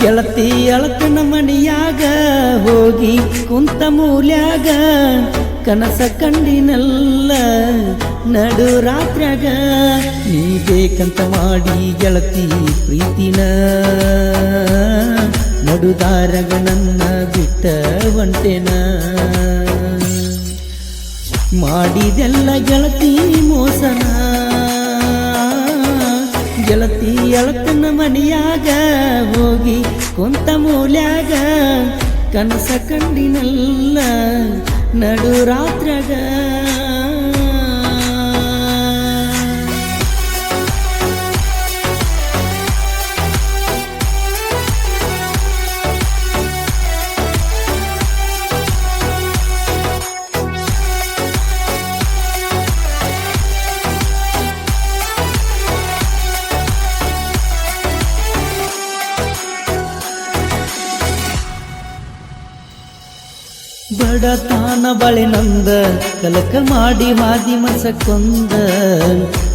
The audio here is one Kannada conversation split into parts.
ಗೆಳತಿ ಅಳತನ ಮಣಿಯಾಗ ಹೋಗಿ ಕುಂತ ಮೂಲ್ಯಾಗ ಕನಸ ಕಂಡಿನಲ್ಲ, ನಡು ರಾತ್ರ್ಯಾಗ ನೀ ಬೇಕಂತ ಮಾಡಿ ಗೆಳತಿ ಪ್ರೀತಿನ. ನಡುದಾರಗ ನನ್ನ ಬಿಟ್ಟ ಒಂಟೆನ. ಮಾಡಿದೆಲ್ಲ ಗೆಳತಿ ಮೋಸನ. ಗೆಳತಿ ಎಳತನ ಮನೆಯಾಗ ಹೋಗಿ ಕುಂತ ಮೂಲ್ಯಾಗ ಕನಸ ಕಂಡಿನಲ್ಲ ನಡು ಬಡತಾನ ಬಳೆ ನಂದ, ಕಲಕ ಮಾಡಿ ಮಾದಿ ಮಸಕೊಂದ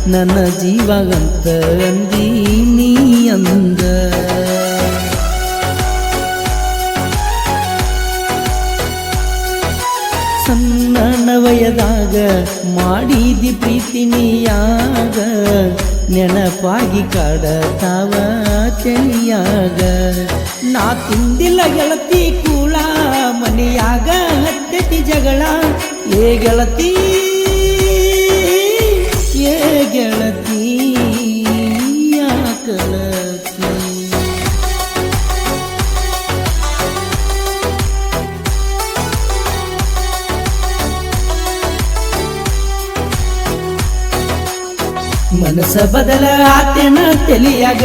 ನನ್ನ ಜೀವಗಂತ ಅಂದಿ ನೀ ಅಂದ. ಸಣ್ಣ ವಯದಾಗ ಮಾಡಿದಿ ಪ್ರೀತಿ ನೀಯಾಗ ನೆನಪಾಗಿ ಕಾಡತಾವ ಚಳಿಯಾಗ ನಾ ತಿಂದಿಲ್ಲ ಗೆಳತಿ ಕೂಳ ಮನೆಯಾಗ ಹತ್ತತಿ ಜಗಳ. ಏ ಗೆಳತಿ ಏ ಗೆಳತಿ ಮನಸ ಬದಲ ಆತೆನ ತಿಳಿಯಾಗ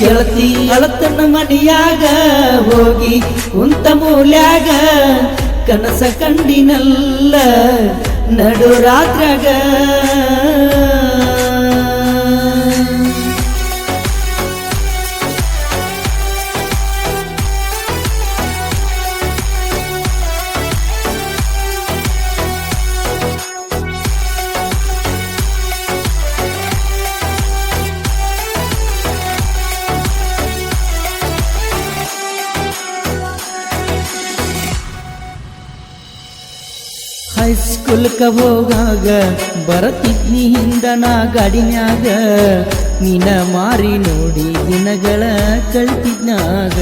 ಗೆಳತಿ ಅಳತನ ಮನೆಯಾಗ ಹೋಗಿ ಕುಂತ ಮೂಲ್ಯಾಗ ಕನಸ ಕಂಡಿನಲ್ಲ ನಡು ರಾತ್ರ್ಯಾಗ. ಹೈಸ್ಕೂಲ್ಕ ಹೋಗಾಗ ಬರತಿದ್ನಿ ಹಿಂದ ನಾ ಗಾಡಿನ್ಯಾಗ. ನಿನ ಮಾರಿ ನೋಡಿ ದಿನಗಳ ಕಳ್ತಿದ್ನಾಗ.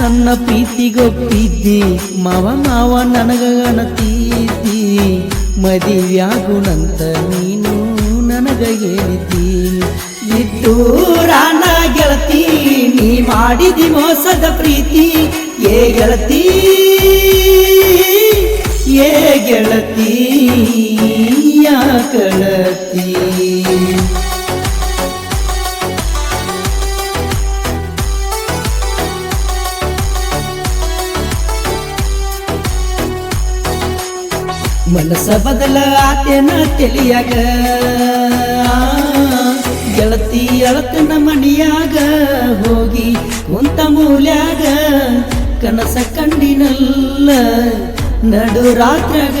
ನನ್ನ ಪ್ರೀತಿಗೊಪ್ಪಿದ್ದಿ, ಮಾವ ಮಾವ ನನಗ ಗಣತಿದ್ದಿ. ಮದಿವ್ಯಾಗುಣಂತ ನೀನು ನನಗ ಹೇಳಿದ್ದಿ. ಇದ್ದೂರ ರಾಣ ಗೆಳತಿ ನೀ ಮಾಡಿದಿ ಮೋಸದ ಪ್ರೀತಿ ಏ ಗೆಳತಿ ಏ ಗೆಳತಿ ಯಾಕಳತಿ ಮನಸ ಬದಲ ಆತೇನ ತಿಳಿಯಾಗ ಗೆಳತಿ ಕನಸ ಕಂಡಿನಲ್ಲ ನಡು ರಾತ್ರ್ಯಾಗ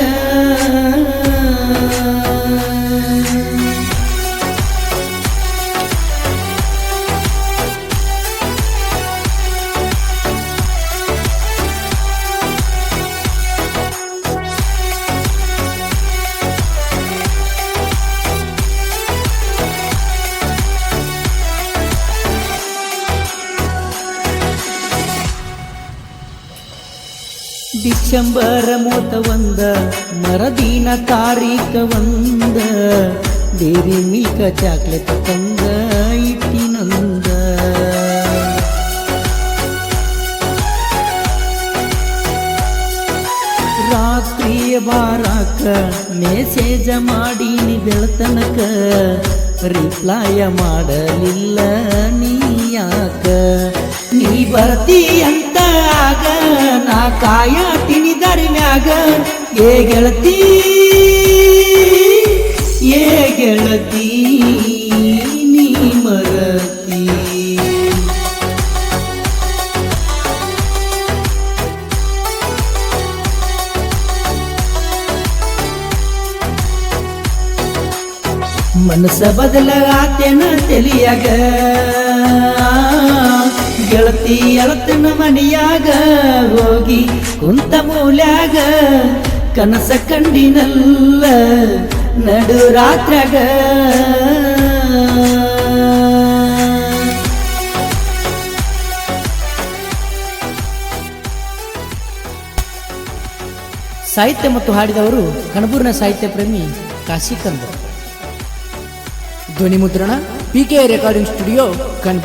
ಡಿಸೆಂಬರ್ ಮೂವತ್ತ ಒಂದ ಮರದಿನ ತಾರೀಕ ಒಂದ ಡೇರಿ ಮಿಲ್ಕ ಚಾಕ್ಲೇಟ್ ತಂದ ಇಟ್ಟಿನಂದ. ರಾತ್ರಿಯ ಬಾರಾಕ ಮೆಸೇಜ ಮಾಡೀನಿ ಬೆಳತನಕ ರಿಪ್ಲಾಯ ಮಾಡಲಿಲ್ಲ ನೀ ಯಾಕ? ನೀ ಆಗ ಕಾಯ ತಿನಿ ಮ್ಯಾಗ ಏ ಗೆಳತಿ ಏ ಗೆಳತಿ ನೀ ಮರತಿ. ಮನಸ್ಸ ತಿಳಿಯಾಗ ಗೆಳತಿ ಎಳತನ ಮನೆಯಾಗ ಹೋಗಿ ಕುಂತ ಮೂಲ್ಯಾಗ ಕನಸ ಕಂಡಿನಲ್ಲ ನಡು ರಾತ್ರಾಗ ಸಾಹಿತ್ಯ ಮತ್ತು ಹಾಡಿದವರು ಕಣಬೂರಿನ ಸಾಹಿತ್ಯ ಪ್ರೇಮಿ ಕಾಶಿ ಕಾಶಿಕಂದ. ಧ್ವನಿ ಮುದ್ರಣ ಪಿ ಕೆ ರೆಕಾರ್ಡಿಂಗ್ ಸ್ಟುಡಿಯೋ ಕಣ್